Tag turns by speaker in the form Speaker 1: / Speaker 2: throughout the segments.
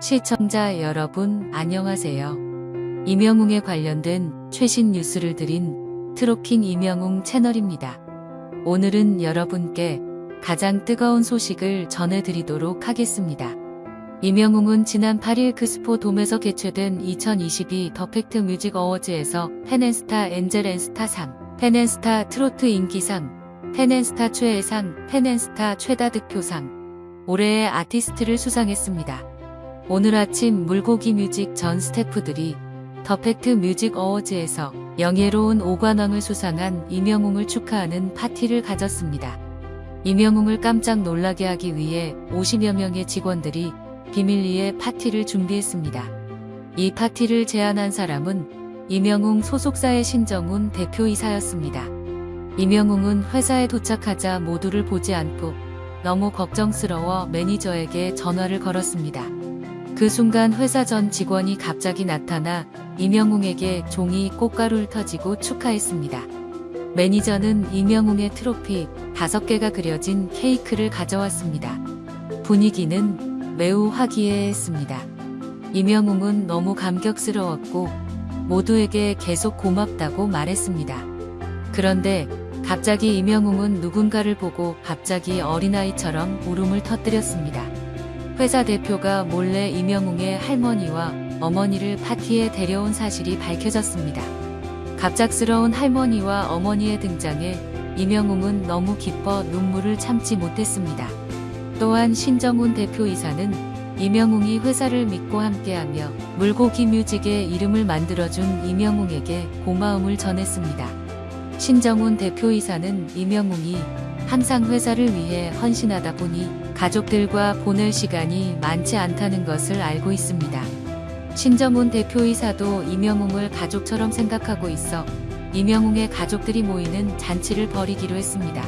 Speaker 1: 시청자 여러분 안녕하세요. 이명웅에 관련된 최신 뉴스를 드린 트로킹 이명웅 채널입니다. 오늘은 여러분께 가장 뜨거운 소식을 전해드리도록 하겠습니다. 이명웅은 지난 8일 크스포 돔에서 개최된 2022 더 팩트 뮤직 어워즈에서 펜앤스타 엔젤앤스타상, 펜앤스타 트로트 인기상, 펜앤스타 최애상, 펜앤스타 최다 득표상, 올해의 아티스트를 수상했습니다. 오늘 아침 물고기 뮤직 전 스태프들이 더 팩트 뮤직 어워즈에서 영예로운 5관왕을 수상한 이명웅을 축하하는 파티를 가졌습니다. 이명웅을 깜짝 놀라게 하기 위해 50여 명의 직원들이 비밀리에 파티를 준비했습니다. 이 파티를 제안한 사람은 이명웅 소속사의 신정훈 대표이사였습니다. 이명웅은 회사에 도착하자 모두를 보지 않고 너무 걱정스러워 매니저에게 전화를 걸었습니다. 그 순간 회사 전 직원이 갑자기 나타나 이명웅에게 종이 꽃가루를 터지고 축하했습니다. 매니저는 이명웅의 트로피 5개가 그려진 케이크를 가져왔습니다. 분위기는 매우 화기애애했습니다. 이명웅은 너무 감격스러웠고 모두에게 계속 고맙다고 말했습니다. 그런데 갑자기 이명웅은 누군가를 보고 갑자기 어린아이처럼 울음을 터뜨렸습니다. 회사 대표가 몰래 이명웅의 할머니와 어머니를 파티에 데려온 사실이 밝혀졌습니다. 갑작스러운 할머니와 어머니의 등장에 이명웅은 너무 기뻐 눈물을 참지 못했습니다. 또한 신정훈 대표이사는 이명웅이 회사를 믿고 함께하며 물고기 뮤직의 이름을 만들어준 이명웅에게 고마움을 전했습니다. 신정훈 대표이사는 이명웅이 항상 회사를 위해 헌신하다 보니 가족들과 보낼 시간이 많지 않다는 것을 알고 있습니다. 신정훈 대표이사도 이명웅을 가족처럼 생각하고 있어 이명웅의 가족들이 모이는 잔치를 벌이기로 했습니다.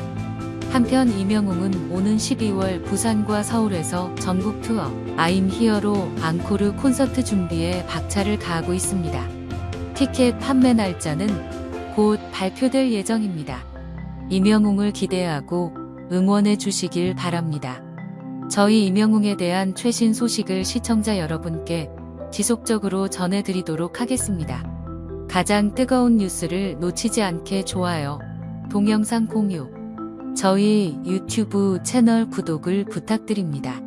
Speaker 1: 한편 이명웅은 오는 12월 부산과 서울에서 전국 투어 아임 히어로 앙코르 콘서트 준비에 박차를 가하고 있습니다. 티켓 판매 날짜는 곧 발표될 예정입니다. 이명웅을 기대하고 응원해 주시길 바랍니다. 저희 이명웅에 대한 최신 소식을 시청자 여러분께 지속적으로 전해드리도록 하겠습니다. 가장 뜨거운 뉴스를 놓치지 않게 좋아요, 동영상 공유, 저희 유튜브 채널 구독을 부탁드립니다.